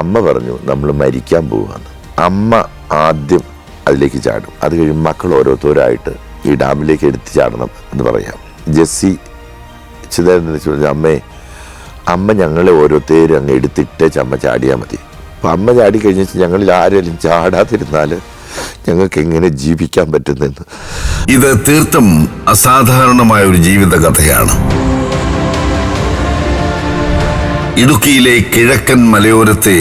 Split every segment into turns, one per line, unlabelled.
അമ്മ പറഞ്ഞു നമ്മൾ മരിക്കാൻ പോവാന്ന്. അമ്മ ആദ്യം അതിലേക്ക് ചാടും. അത് കഴിഞ്ഞ് മക്കൾ ഓരോരുത്തരായിട്ട് ഈ ഡാമിലേക്ക് എടുത്ത് ചാടണം എന്ന് പറയാം. ജെസ്സി ചിതേന്ദ്രൻ ചോദിച്ചു അമ്മേ അമ്മ ഞങ്ങളെ ഓരോരുത്തരും അങ്ങ് എടുത്തിട്ട് അമ്മ ചാടിയാൽ മതി. അപ്പം അമ്മ ചാടി കഴിഞ്ഞാൽ ഞങ്ങളിൽ ആരെങ്കിലും ചാടാതിരുന്നാൽ ഞങ്ങൾക്ക് എങ്ങനെ ജീവിക്കാൻ പറ്റുന്നെന്ന്
ഇത് തീർത്തും അസാധാരണമായ ഒരു ജീവിത കഥയാണ് ഇടുക്കിയിലെ കിഴക്കൻ മലയോരത്തെ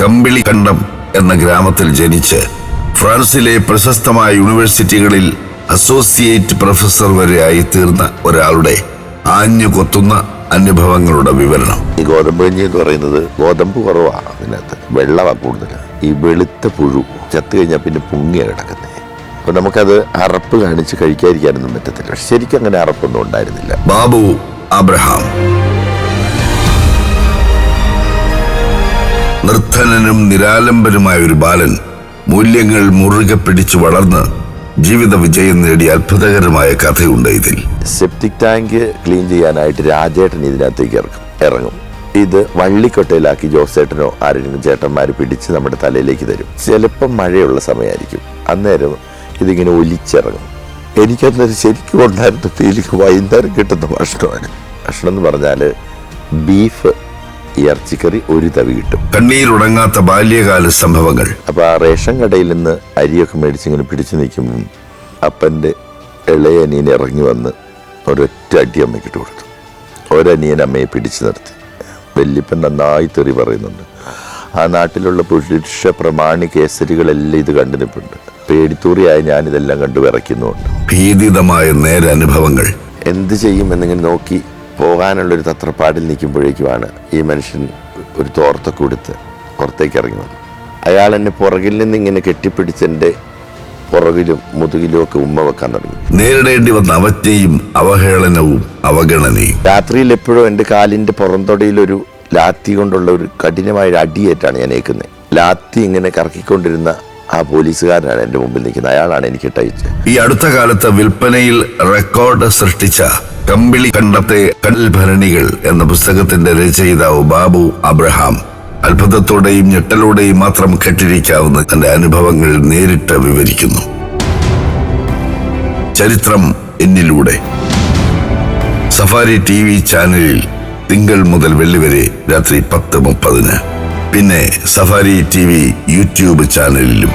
കമ്പിളിക്കണ്ടം എന്ന ഗ്രാമത്തിൽ ജനിച്ച് ഫ്രാൻസിലെ പ്രശസ്തമായ യൂണിവേഴ്സിറ്റികളിൽ അസോസിയേറ്റ് പ്രൊഫസർ വരെയായി തീർന്ന ഒരാളുടെ ആഞ്ഞു കൊത്തുന്ന അനുഭവങ്ങളുടെ വിവരണം.
ഈ ഗോതമ്പ് കഞ്ഞി എന്ന് പറയുന്നത് ഗോതമ്പ് കുറവാണ് അതിനകത്ത്. വെള്ളമാണ് കൂടുതൽ ഈ വെളുത്ത പുഴു ചത്തു കഴിഞ്ഞാൽ പിന്നെ പൊങ്ങിയ കിടക്കുന്നത് അപ്പൊ നമുക്കത് അറപ്പ് കാണിച്ച് കഴിക്കാതിരിക്കാനൊന്നും പറ്റത്തില്ല. ശരിക്കും അങ്ങനെ അറപ്പൊന്നും ഉണ്ടായിരുന്നില്ല.
ബാബു അബ്രഹാം നിർധനനും നിരാലംബനുമായ ഒരു ബാലൻ മൂല്യങ്ങൾ മുറുകെ പിടിച്ചു വളർന്ന് ജീവിത വിജയം നേടിയ അത്ഭുതകരമായ കഥയുണ്ട് ഇതിൽ.
സെപ്റ്റിക് ടാങ്ക് ക്ലീൻ ചെയ്യാനായിട്ട് രാജേട്ടൻ ഇതിനകത്തേക്ക് ഇറക്കും. ഇറങ്ങും. ഇത് വള്ളിക്കൊട്ടയിലാക്കി ജോസേട്ടനോ ആരെങ്കിലും ചേട്ടന്മാർ പിടിച്ച് നമ്മുടെ തലയിലേക്ക് തരും. ചിലപ്പം മഴയുള്ള സമയമായിരിക്കും. അന്നേരം ഇതിങ്ങനെ ഒലിച്ചിറങ്ങും. എനിക്കന്നേരം ശരിക്കും ഉണ്ടായിരുന്ന ഫീലിംഗ് വൈകുന്നേരം കിട്ടുന്ന ഭക്ഷണമാണ് ഭക്ഷണം എന്ന് പറഞ്ഞാൽ ബീഫ് ഇറച്ചിക്കറി ഒരു തവി കിട്ടും.
കണ്ണീരുടങ്ങാത്ത ബാല്യകാല സംഭവങ്ങൾ.
അപ്പൊ ആ റേഷൻ കടയിൽ നിന്ന് അരിയൊക്കെ മേടിച്ചിങ്ങനെ പിടിച്ചു നിൽക്കുമ്പം അപ്പന്റെ ഇളയ അനിയൻ ഇറങ്ങി വന്ന് ഒരൊറ്റ അടി അമ്മയ്ക്ക് ഇട്ട് കൊടുത്തു. ഒരനിയൻ അമ്മയെ പിടിച്ചു നിർത്തി. വല്യപ്പൻ നന്നായി തെറി പറയുന്നുണ്ട്. ആ നാട്ടിലുള്ള പുരുഷ പ്രമാണി കേസരികളെല്ലാം ഇത് കണ്ടു നിൽപ്പുണ്ട്. പേടിത്തൂറിയായി ഞാനിതെല്ലാം കണ്ടു വിറയ്ക്കുന്നുണ്ട്
ഭീതിതമായ നേരനുഭവങ്ങൾ.
എന്ത് ചെയ്യും എന്നിങ്ങനെ നോക്കി പോകാനുള്ളൊരു തത്രപ്പാടിൽ നിൽക്കുമ്പോഴേക്കുമാണ് ഈ മനുഷ്യൻ ഒരു തോർത്തൊക്കെ കൊടുത്ത് പുറത്തേക്ക് ഇറങ്ങി വന്നു അയാൾ എന്നെ പുറകിൽ നിന്ന് ഇങ്ങനെ കെട്ടിപ്പിടിച്ച് എന്റെ പുറകിലും മുതുകിലും ഒക്കെ ഉമ്മ വെക്കാൻ തുടങ്ങി.
നേരിടേണ്ടി വന്ന അവജ്ഞയും അവഹേളനവും അവഗണനയും.
രാത്രിയിൽ എപ്പോഴും എന്റെ കാലിന്റെ പുറംതൊടയിലൊരു ലാത്തി കൊണ്ടുള്ള ഒരു കഠിനമായ ഒരു അടിയേറ്റാണ് ഞാൻ ഏൽക്കുന്നത്. ലാത്തി ഇങ്ങനെ കറക്കിക്കൊണ്ടിരുന്ന ആ പോലീസുകാരനാണ് എന്റെ മുമ്പിൽ നിൽക്കുന്നത്. അയാളാണ് എനിക്ക് ടൈച്ച്
ഈ അടുത്ത കാലത്ത് വിൽപ്പനയിൽ റെക്കോർഡ് സൃഷ്ടിച്ച കമ്പിളി കണ്ടത്തെ കടൽഭരണികൾ എന്ന പുസ്തകത്തിന്റെ രചയിതാവ് ബാബു അബ്രഹാം അത്ഭുതത്തോടെയും ഞെട്ടലോടെയും മാത്രം കെട്ടിരിക്കാവുന്ന തന്റെ അനുഭവങ്ങൾ നേരിട്ട് വിവരിക്കുന്നു. ചരിത്രം എന്നിലൂടെ. സഫാരി ടി വി ചാനലിൽ തിങ്കൾ മുതൽ വെള്ളി വരെ രാത്രി പത്ത് മുപ്പതിന്. പിന്നെ സഫാരി ടി വി യൂട്യൂബ് ചാനലിലും.